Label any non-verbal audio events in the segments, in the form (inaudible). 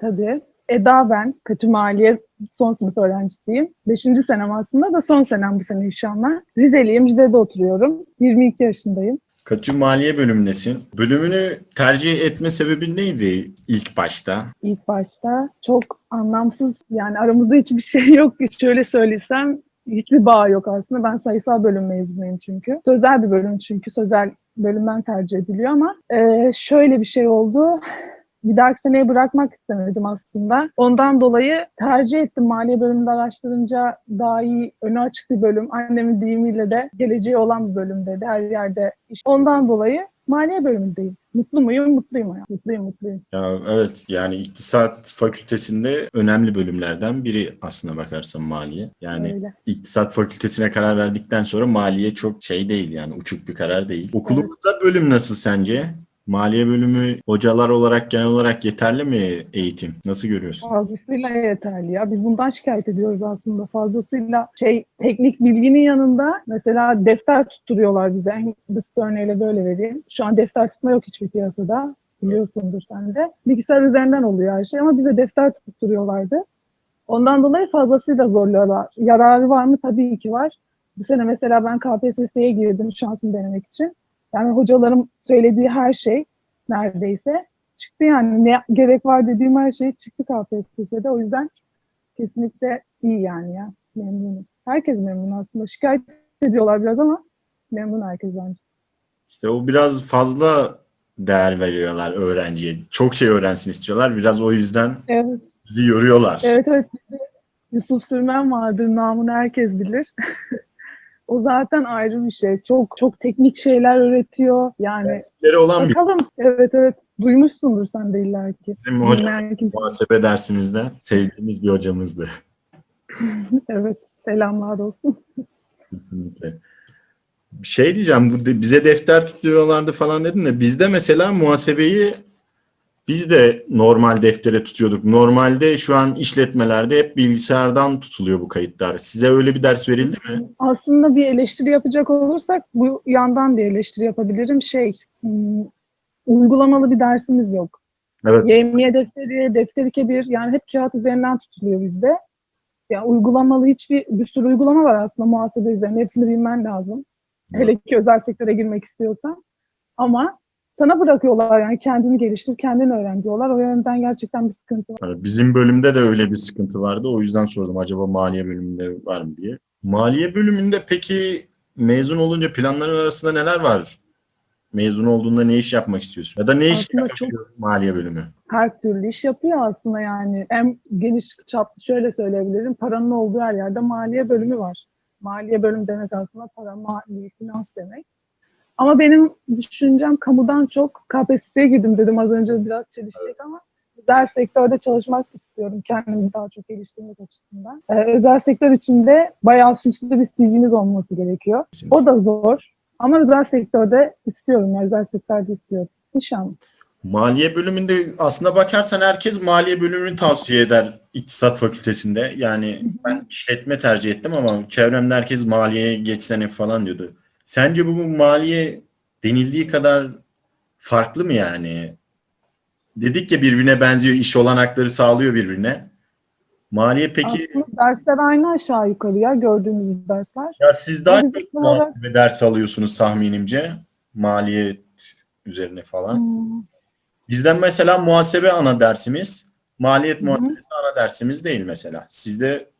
Tabii. Eda ben, Katı Maliye son sınıf öğrencisiyim. Beşinci senem aslında da son senem bu sene inşallah. Rizeliyim, Rize'de oturuyorum. 22 yaşındayım. Kaçı maliye bölümündesin. Bölümünü tercih etme sebebin neydi ilk başta? İlk başta çok anlamsız yani aramızda hiçbir şey (laughs) yok şöyle söylesem hiçbir bağ yok aslında. Ben sayısal bölüm mezunuyum çünkü. Sözel bir bölüm çünkü sözel bölümden tercih ediliyor ama e, şöyle bir şey oldu. Bir dahaki seneye bırakmak istemedim aslında. Ondan dolayı tercih ettim. Maliye bölümünde araştırınca daha iyi, önü açık bir bölüm. Annemin deyimiyle de geleceği olan bir bölüm dedi. Her yerde iş. Ondan dolayı maliye bölümündeyim. Mutlu muyum? Mutluyum. Ya. Mutluyum, mutluyum. Ya evet yani iktisat fakültesinde önemli bölümlerden biri aslına bakarsan maliye. Yani Öyle. iktisat fakültesine karar verdikten sonra maliye çok şey değil yani uçuk bir karar değil. Okulumuzda bölüm nasıl sence? Maliye bölümü hocalar olarak genel olarak yeterli mi eğitim? Nasıl görüyorsun? Fazlasıyla yeterli ya. Biz bundan şikayet ediyoruz aslında. Fazlasıyla şey teknik bilginin yanında mesela defter tutturuyorlar bize. Basit örneğiyle böyle vereyim. Şu an defter tutma yok hiçbir piyasada. Biliyorsundur sen de. Bilgisayar üzerinden oluyor her şey ama bize defter tutturuyorlardı. Ondan dolayı fazlasıyla zorluyorlar. Yararı var mı? Tabii ki var. Bu sene mesela ben KPSS'ye girdim şansımı denemek için. Yani hocalarım söylediği her şey neredeyse çıktı yani. Ne gerek var dediğim her şey çıktı KPSS'de. O yüzden kesinlikle iyi yani ya. Memnunum. Herkes memnun aslında. Şikayet ediyorlar biraz ama memnun herkes bence. İşte o biraz fazla değer veriyorlar öğrenciye. Çok şey öğrensin istiyorlar. Biraz o yüzden Evet, bizi yoruyorlar. evet, evet. Yusuf Sürmen vardır, namını herkes bilir. (laughs) o zaten ayrı bir şey. Çok çok teknik şeyler öğretiyor. Yani Dersleri olan bir bakalım. Evet, evet. Duymuşsundur sen de illa ki. bizim hocam muhasebe dersimizde sevdiğimiz bir hocamızdı. (laughs) Evet, selamlar olsun. Kesinlikle. Bir şey diyeceğim, bu de- bize defter tutuyorlardı falan dedin de bizde mesela muhasebeyi biz de normal deftere tutuyorduk. Normalde şu an işletmelerde hep bilgisayardan tutuluyor bu kayıtlar. Size öyle bir ders verildi mi? Aslında bir eleştiri yapacak olursak bu yandan bir eleştiri yapabilirim. Şey, hmm, uygulamalı bir dersimiz yok. Evet. YMY defteri, defteri kebir yani hep kağıt üzerinden tutuluyor bizde. Yani uygulamalı hiçbir bir sürü uygulama var aslında muhasebe üzerine. Hepsini bilmen lazım. Hele ki özel sektöre girmek istiyorsan. Ama sana bırakıyorlar yani kendini geliştir, kendini öğren diyorlar. O yönden gerçekten bir sıkıntı var. Bizim bölümde de öyle bir sıkıntı vardı. O yüzden sordum acaba maliye bölümünde var mı diye. Maliye bölümünde peki mezun olunca planların arasında neler var? Mezun olduğunda ne iş yapmak istiyorsun? Ya da ne iş Aslında yapıyor maliye bölümü? Her türlü iş yapıyor aslında yani. En geniş çaplı şöyle söyleyebilirim. Paranın olduğu her yerde maliye bölümü var. Maliye bölümü demek aslında para, maliye, finans demek. Ama benim düşüncem kamudan çok KPSS'ye girdim dedim az önce biraz çelişecek ama özel sektörde çalışmak istiyorum kendimi daha çok geliştirmek açısından. Ee, özel sektör içinde bayağı süslü bir CV'niz olması gerekiyor. O da zor ama özel sektörde istiyorum ya özel sektörde istiyorum. İnşallah. Maliye bölümünde aslında bakarsan herkes maliye bölümünü tavsiye eder iktisat fakültesinde. Yani ben işletme tercih ettim ama çevremde herkes maliyeye geçsene falan diyordu. Sence bu maliye denildiği kadar farklı mı yani? Dedik ya birbirine benziyor, iş olanakları sağlıyor birbirine. Maliye peki Aslında dersler aynı aşağı yukarı ya gördüğümüz dersler. ya siz daha çok olarak- muhasebe ders alıyorsunuz tahminimce. Maliyet üzerine falan. Hmm, Bizden mesela muhasebe ana dersimiz, maliyet muhasebesi ana dersimiz değil mesela. Sizde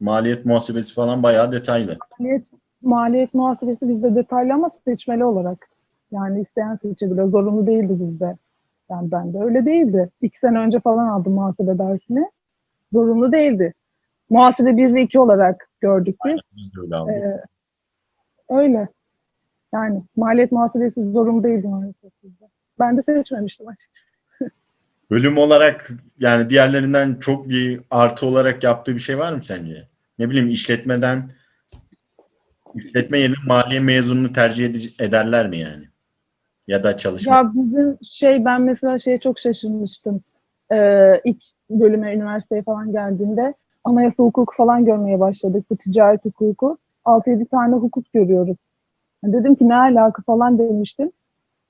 maliyet muhasebesi falan bayağı detaylı. maliyet, maliyet muhasebesi bizde detaylı ama seçmeli olarak. Yani isteyen seçebiliyor. Zorunlu değildi bizde. Yani ben de öyle değildi. İki sene önce falan aldım muhasebe dersini. Zorunlu değildi. Muhasebe 1 ve 2 olarak gördük biz. Biz de öyle aldık. Ee, öyle. Yani maliyet muhasebesi zorunlu değildi maalesef bizde. Ben de seçmemiştim açıkçası. (laughs) Bölüm olarak yani diğerlerinden çok bir artı olarak yaptığı bir şey var mı sence? Ne bileyim işletmeden işletme yerine maliye mezununu tercih ede- ederler mi yani? Ya da çalışma. Ya bizim şey ben mesela şeye çok şaşırmıştım. Ee, ilk bölüme üniversiteye falan geldiğimde anayasa hukuku falan görmeye başladık. Bu ticaret hukuku. 6-7 tane hukuk görüyoruz. Dedim ki ne alaka falan demiştim.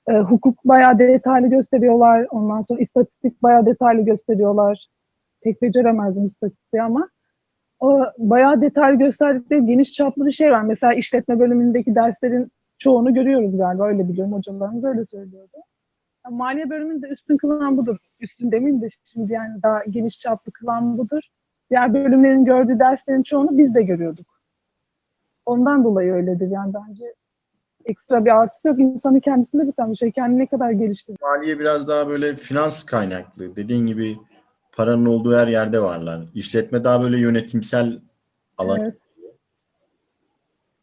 E, hukuk bayağı detaylı gösteriyorlar. Ondan sonra istatistik bayağı detaylı gösteriyorlar. Pek beceremezdim istatistiği ama bayağı detaylı gösterdikleri geniş çaplı bir şey var. Mesela işletme bölümündeki derslerin çoğunu görüyoruz galiba. Öyle biliyorum. Hocalarımız öyle söylüyordu. Yani maliye bölümünde üstün kılan budur. Üstün demeyeyim de şimdi yani daha geniş çaplı kılan budur. Diğer bölümlerin gördüğü derslerin çoğunu biz de görüyorduk. Ondan dolayı öyledir yani bence ekstra bir artısı yok. İnsanın kendisinde biten bir şey. Kendini ne kadar geliştirir. Maliye biraz daha böyle finans kaynaklı. Dediğin gibi paranın olduğu her yerde varlar. İşletme daha böyle yönetimsel alan. Evet.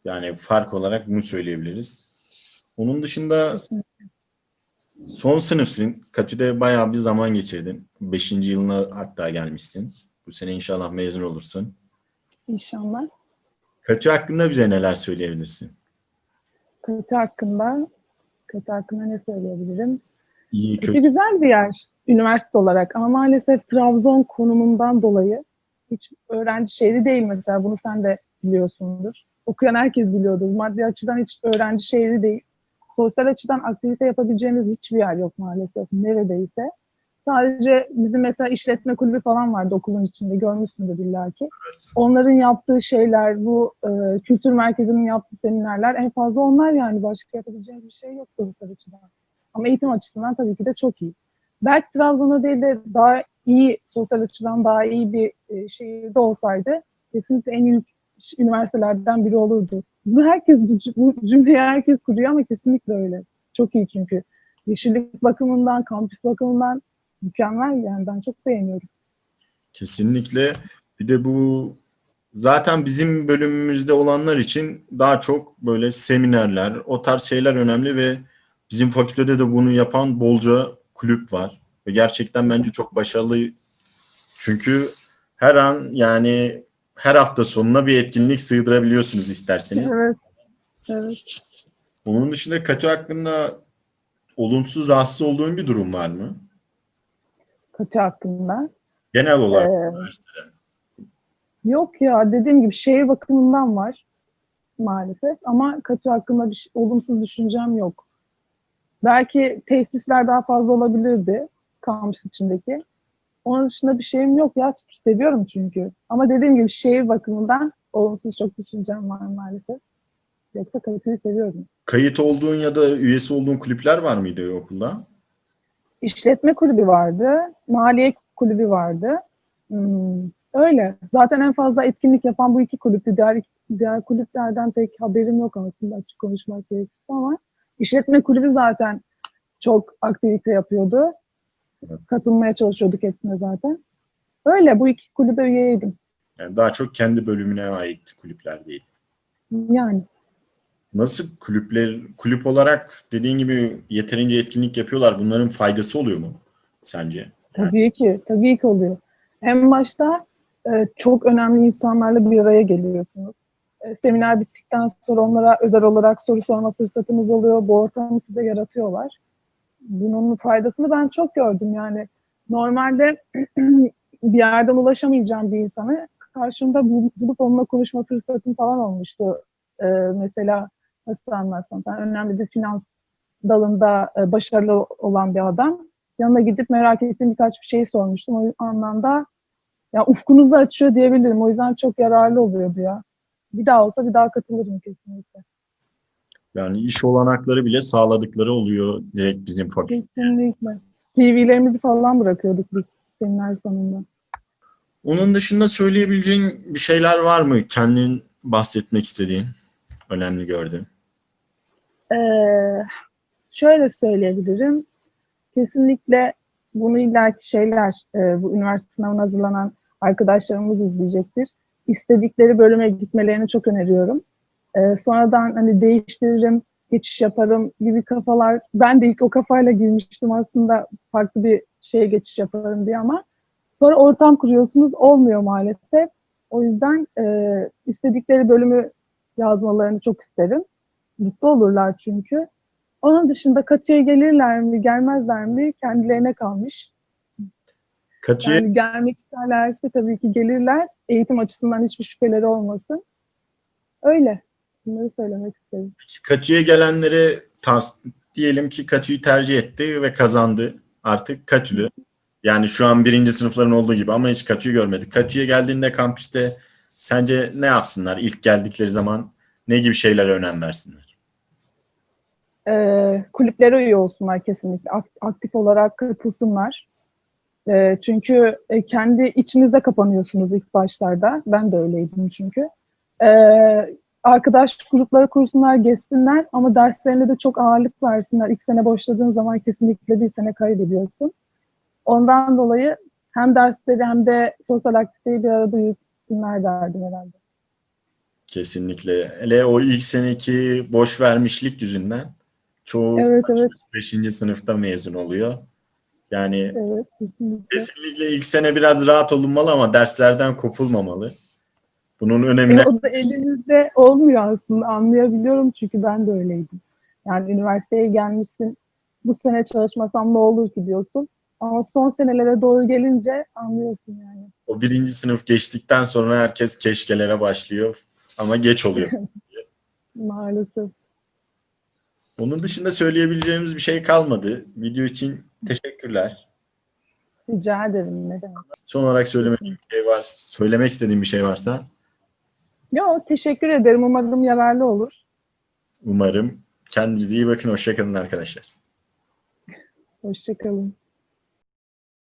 Yani fark olarak bunu söyleyebiliriz. Onun dışında son sınıfsın. Katü'de bayağı bir zaman geçirdin. Beşinci yılına hatta gelmişsin. Bu sene inşallah mezun olursun. İnşallah. Katü hakkında bize neler söyleyebilirsin? Kötü hakkında kötü hakkında ne söyleyebilirim? İyi, Kötü kötü. güzel bir yer üniversite olarak ama maalesef Trabzon konumundan dolayı hiç öğrenci şehri değil mesela bunu sen de biliyorsundur. Okuyan herkes biliyordur. Maddi açıdan hiç öğrenci şehri değil. Sosyal açıdan aktivite yapabileceğiniz hiçbir yer yok maalesef neredeyse. Sadece bizim mesela işletme kulübü falan vardı okulun içinde görmüşsündür illaki. Onların yaptığı şeyler, bu e, kültür merkezinin yaptığı seminerler en fazla onlar yani başka yapabileceğiniz bir şey yok sosyal açıdan. Ama eğitim açısından tabii ki de çok iyi. Belki Trabzon'da değil de daha iyi, sosyal açıdan daha iyi bir e, şehirde olsaydı kesinlikle en iyi üniversitelerden biri olurdu. Bu herkes, bu cümleyi herkes kuruyor ama kesinlikle öyle. Çok iyi çünkü. Yeşillik bakımından, kampüs bakımından mükemmel yani ben çok beğeniyorum. Kesinlikle. Bir de bu zaten bizim bölümümüzde olanlar için daha çok böyle seminerler, o tarz şeyler önemli ve bizim fakültede de bunu yapan bolca kulüp var. Ve gerçekten bence çok başarılı. Çünkü her an yani her hafta sonuna bir etkinlik sığdırabiliyorsunuz isterseniz. Evet. Evet. Onun dışında katı hakkında olumsuz rahatsız olduğun bir durum var mı? Kötü hakkında. Genel olarak Ee, üniversitede. Yok ya dediğim gibi şehir bakımından var maalesef ama katı hakkında bir şey- olumsuz düşüncem yok. Belki tesisler daha fazla olabilirdi kampüs içindeki. Onun dışında bir şeyim yok ya seviyorum çünkü. Ama dediğim gibi şehir bakımından olumsuz çok düşüncem var maalesef. Yoksa katıyı seviyorum. Kayıt olduğun ya da üyesi olduğun kulüpler var mıydı okulda? İşletme kulübü vardı, maliye kulübü vardı. Hmm, öyle. Zaten en fazla etkinlik yapan bu iki kulüptü. Diğer, diğer kulüplerden pek haberim yok aslında açık konuşmak gerekirse ama işletme kulübü zaten çok aktivite yapıyordu. Katılmaya çalışıyorduk hepsine zaten. Öyle bu iki kulübe üyeydim. Yani daha çok kendi bölümüne ait kulüpler değil. Yani Nasıl kulüpler, kulüp olarak dediğin gibi yeterince etkinlik yapıyorlar. Bunların faydası oluyor mu sence? Tabii ki, tabii ki oluyor. En başta e, çok önemli insanlarla bir araya geliyorsunuz. E, seminer bittikten sonra onlara özel olarak soru sorma fırsatımız oluyor. Bu ortamı size yaratıyorlar. Bunun faydasını ben çok gördüm. Yani normalde (clears throat) bir yerden ulaşamayacağım bir insanı karşımda bul- bulup onunla konuşma fırsatım falan olmuştu. E, mesela nasıl anlatsam ben önemli bir finans dalında e, başarılı olan bir adam yanına gidip merak ettiğim birkaç bir şey sormuştum. O anlamda ya ufkunuzu açıyor diyebilirim. O yüzden çok yararlı oluyordu ya. Bir daha olsa bir daha katılırım kesinlikle. Yani iş olanakları bile sağladıkları oluyor direkt bizim fakülte. Kesinlikle. CV'lerimizi falan bırakıyorduk biz seminer sonunda. Onun dışında söyleyebileceğin bir şeyler var mı? Kendin bahsetmek istediğin, önemli gördüğün. Ee, şöyle söyleyebilirim. Kesinlikle bunu illaki şeyler, e, bu üniversite sınavına hazırlanan arkadaşlarımız izleyecektir. İstedikleri bölüme gitmelerini çok öneriyorum. Ee, sonradan hani değiştiririm, geçiş yaparım gibi kafalar. Ben de ilk o kafayla girmiştim aslında farklı bir şeye geçiş yaparım diye ama sonra ortam kuruyorsunuz olmuyor maalesef. O yüzden e, istedikleri bölümü yazmalarını çok isterim. Mutlu olurlar çünkü. Onun dışında Katı'ya gelirler mi, gelmezler mi kendilerine kalmış. Katü'ye Yani gelmek isterlerse tabii ki gelirler. Eğitim açısından hiçbir şüpheleri olmasın. Öyle. Bunları söylemek istedim. Katü'ye gelenlere tavs- diyelim ki Katü'yü tercih etti ve kazandı. Artık Katülü. Yani şu an birinci sınıfların olduğu gibi ama hiç Katü'yü görmedik. Katü'ye geldiğinde kampüste sence ne yapsınlar? İlk geldikleri zaman ne gibi şeylere önem versinler? Ee, kulüplere üye olsunlar kesinlikle. Ak- Aktif olarak katılsınlar. Ee, çünkü e, kendi içinizde kapanıyorsunuz ilk başlarda. Ben de öyleydim çünkü. Ee, arkadaş grupları kursunlar, geçsinler ama derslerine de çok ağırlık versinler. İlk sene boşladığın zaman kesinlikle bir sene kaybediyorsun. Ondan dolayı hem dersleri hem de sosyal aktiviteyi bir arada yürütsünler derdim herhalde. Kesinlikle. Hele o ilk seneki boş vermişlik yüzünden çoğu Evet, evet. 5. sınıfta mezun oluyor. Yani Evet, kesinlikle. kesinlikle ilk sene biraz rahat olunmalı ama derslerden kopulmamalı. Bunun E, önemine o da elinizde olmuyor aslında anlayabiliyorum çünkü ben de öyleydim. Yani üniversiteye gelmişsin bu sene çalışmasam ne olur ki diyorsun. Ama son senelere doğru gelince anlıyorsun yani. o birinci sınıf geçtikten sonra herkes keşkelere başlıyor ama geç oluyor. (laughs) Maalesef. Onun dışında söyleyebileceğimiz bir şey kalmadı. Video için teşekkürler. Rica ederim ne demek. Son olarak söylemek bir şey var, söylemek istediğim bir şey varsa Yo, teşekkür ederim. Umarım yararlı olur. umarım. Kendinize iyi bakın. Hoşçakalın arkadaşlar. Hoşçakalın.